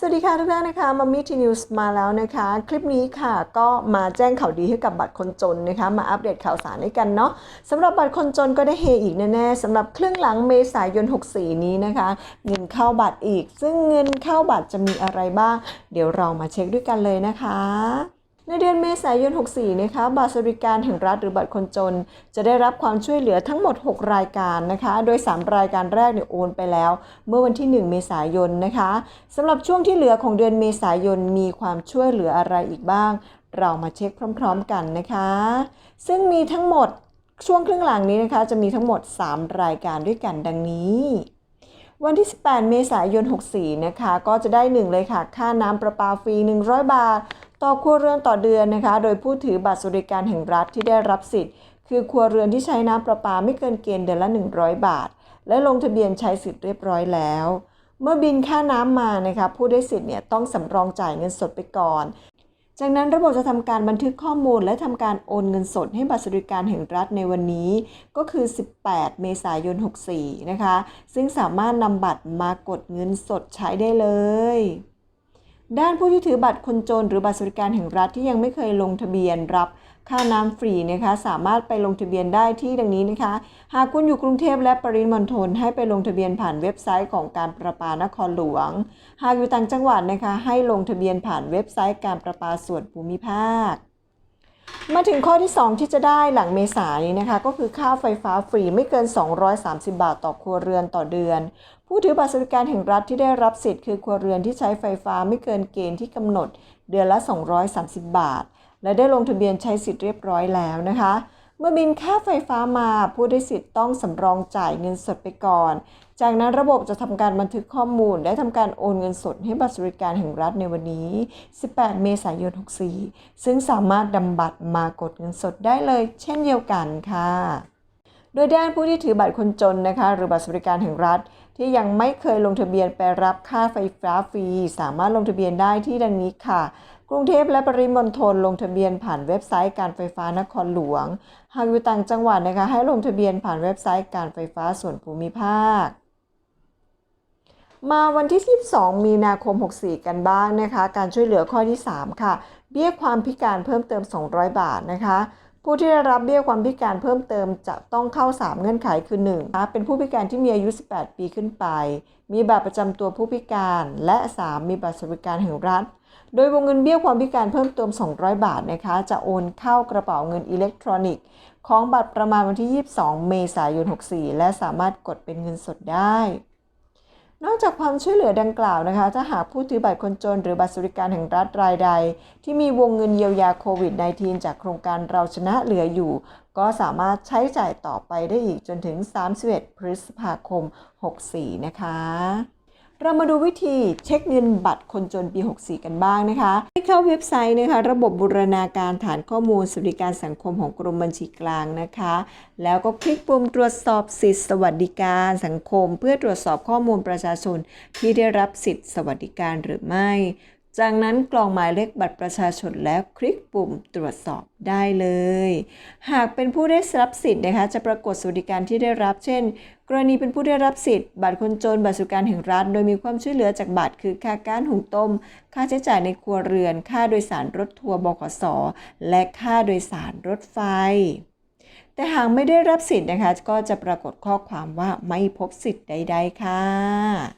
สวัสดีค่ะทุกท่านนะคะมามิทีนิวส์มาแล้วนะคะ คลิปนี้ค่ะก็มาแจ้งข่าวดีให้กับบัตรคนจนนะคะ มาอัปเดตข่าวสารให้กันเนาะสำหรับบัตรคนจนก็ได้เฮอีกแน่ๆสำหรับครึ่งหลังเมษายน 64 นี้นะคะ เงินเข้าบัตรอีก ซึ่งเงินเข้าบัตรจะมีอะไรบ้าง เดี๋ยวเรามาเช็คด้วยกันเลยนะคะ ในเดือนเมษายน 64 นะคะ บัตรสวัสดิการแห่งรัฐหรือบัตรคนจน จะได้รับความช่วยเหลือทั้งหมด 6 รายการนะคะ โดย 3 รายการแรกเนี่ยโอนไปแล้ว เมื่อวันที่ 1 เมษายนนะคะสำหรับช่วงที่เหลือของเดือนเมษายนมีความช่วยเหลืออะไรอีกบ้าง เรามาเช็คพร้อม ๆ กันนะคะ ซึ่งมีทั้งหมดช่วงครึ่งหลังนี้นะคะจะมีทั้งหมด 3 รายการด้วยกันดังนี้วันที่ 18 เมษายน 64 นะคะ ก็จะได้ 1 เลยค่ะ ค่าน้ำประปาฟรี 100 บาท ต่อครัวเรือนต่อเดือนนะคะ โดยผู้ถือบัตรสวัสดิการแห่งรัฐที่ได้รับสิทธิ์ คือครัวเรือนที่ใช้น้ำประปาไม่เกินเกณฑ์เดือนละ 100 บาท และลงทะเบียนใช้สิทธิ์เรียบร้อยแล้ว เมื่อบินค่าน้ำมานะคะผู้ได้สิทธิ์เนี่ยต้องสำรองจ่ายเงินสดไปก่อน จากนั้นระบบจะทำการบันทึกข้อมูลและทำการโอนเงินสดให้บัตรสวัสดิการแห่งรัฐในวันนี้ ก็คือ 18 เมษายน 64 นะคะ ซึ่งสามารถนำบัตรมากดเงินสดใช้ได้เลย ด้านผู้ที่ถือบัตรคนจน หรือบัตรสวัสดิการแห่งรัฐที่ยังไม่เคยลงทะเบียนรับค่าน้ำฟรีนะคะสามารถไปลงทะเบียนได้ที่ดังนี้นะคะ หากคุณอยู่กรุงเทพและปริมณฑลให้ไปลงทะเบียนผ่านเว็บไซต์ของการประปานครหลวง หากอยู่ต่างจังหวัดนะคะให้ลงทะเบียนผ่านเว็บไซต์การประปาส่วนภูมิภาค มาถึงข้อที่ 2 ที่จะได้หลังเมษายนนี้นะคะ ก็คือค่าไฟฟ้าฟรีไม่เกิน 230 บาทต่อครัวเรือนต่อเดือน ผู้ถือบัตรสวัสดิการแห่งรัฐที่ได้รับสิทธิ์คือครัวเรือนที่ใช้ไฟฟ้าไม่เกินเกณฑ์ที่กำหนด เดือนละ 230 บาท และได้ลงทะเบียนใช้สิทธิ์เรียบร้อยแล้วนะคะ เมื่อบินค่าไฟฟ้ามาผู้ได้สิทธิ์ต้องสำรองจ่ายเงินสดไปก่อน จากนั้นระบบจะทำการบันทึกข้อมูล และทำการโอนเงินสดให้บัตรสวัสดิการแห่งรัฐในวันนี้ 18 เมษายน 64 ซึ่งสามารถดำบัตรมากดเงินสดได้เลย เช่นเดียวกันค่ะ โดยด้านผู้ที่ถือบัตรคนจนนะคะ หรือบัตรสวัสดิการแห่งรัฐ ที่ยังไม่เคยลงทะเบียนไปรับค่าไฟฟ้าฟรี สามารถลงทะเบียนได้ที่ดังนี้ค่ะกรุงเทพและปริมณฑลลงทะเบียนผ่านเว็บไซต์การไฟฟ้านครหลวง หากอยู่ต่างจังหวัดนะคะให้ลงทะเบียนผ่านเว็บไซต์การไฟฟ้าส่วนภูมิภาค มาวันที่ 22 มีนาคม 64 กันบ้างนะคะ การช่วยเหลือข้อที่ 3 ค่ะ เบี้ยความพิการเพิ่มเติม 200 บาทนะคะ ผู้ที่ได้รับเบี้ยความพิการเพิ่มเติมจะต้องเข้า 3 เงื่อนไขคือ1นะคะเป็นผู้พิการที่มีอายุ 18 ปีขึ้นไป มีบัตรประจำตัวผู้พิการ และ 3 มีบัตรสวัสดิการแห่งรัฐ โดยวงเงินเบี้ยความพิการเพิ่มเติม 200 บาทนะคะ จะโอนเข้ากระเป๋าเงินอิเล็กทรอนิกส์ของบัตรประมาณวันที่ 22 เมษายน 64 และสามารถกดเป็นเงินสดได้ นอกจากความช่วยเหลือดังกล่าวนะคะ ถ้าหากผู้ถือบัตรคนจนหรือบัตรสวัสดิการแห่งรัฐรายใด ที่มีวงเงินเยียวยาโควิด -19 จากโครงการเราชนะเหลืออยู่ ก็สามารถใช้จ่ายต่อไปได้อีกจนถึง 31 พฤษภาคม 64 นะคะ เรามาดูวิธีเช็คเงินบัตรคนจนปี 64 กันบ้างนะคะให้เข้าเว็บไซต์นะคะ ระบบบูรณาการฐานข้อมูลสวัสดิการสังคมของกรมบัญชีกลางนะคะ แล้วก็คลิกปุ่มตรวจสอบสิทธิสวัสดิการสังคม เพื่อตรวจสอบข้อมูลประชาชนที่ได้รับสิทธิสวัสดิการหรือไม่ จากนั้นกรองหมายเลขบัตรประชาชนแล้วคลิกปุ่มตรวจสอบได้เลย หากเป็นผู้ได้รับสิทธิ์นะคะ จะปรากฏสวัสดิการที่ได้รับ เช่น กรณีเป็นผู้ได้รับสิทธิ์บัตรคนจนบัตรสวัสดิการแห่งรัฐ โดยมีความช่วยเหลือจากบัตรคือค่ากานหุงต้ม ค่าใช้จ่ายในครัวเรือน ค่าโดยสารรถทัวร์บขส และค่าโดยสารรถไฟแต่หากไม่ได้รับสิทธิ์นะคะ ก็จะปรากฏข้อความว่าไม่พบสิทธิ์ใด ๆ ค่ะ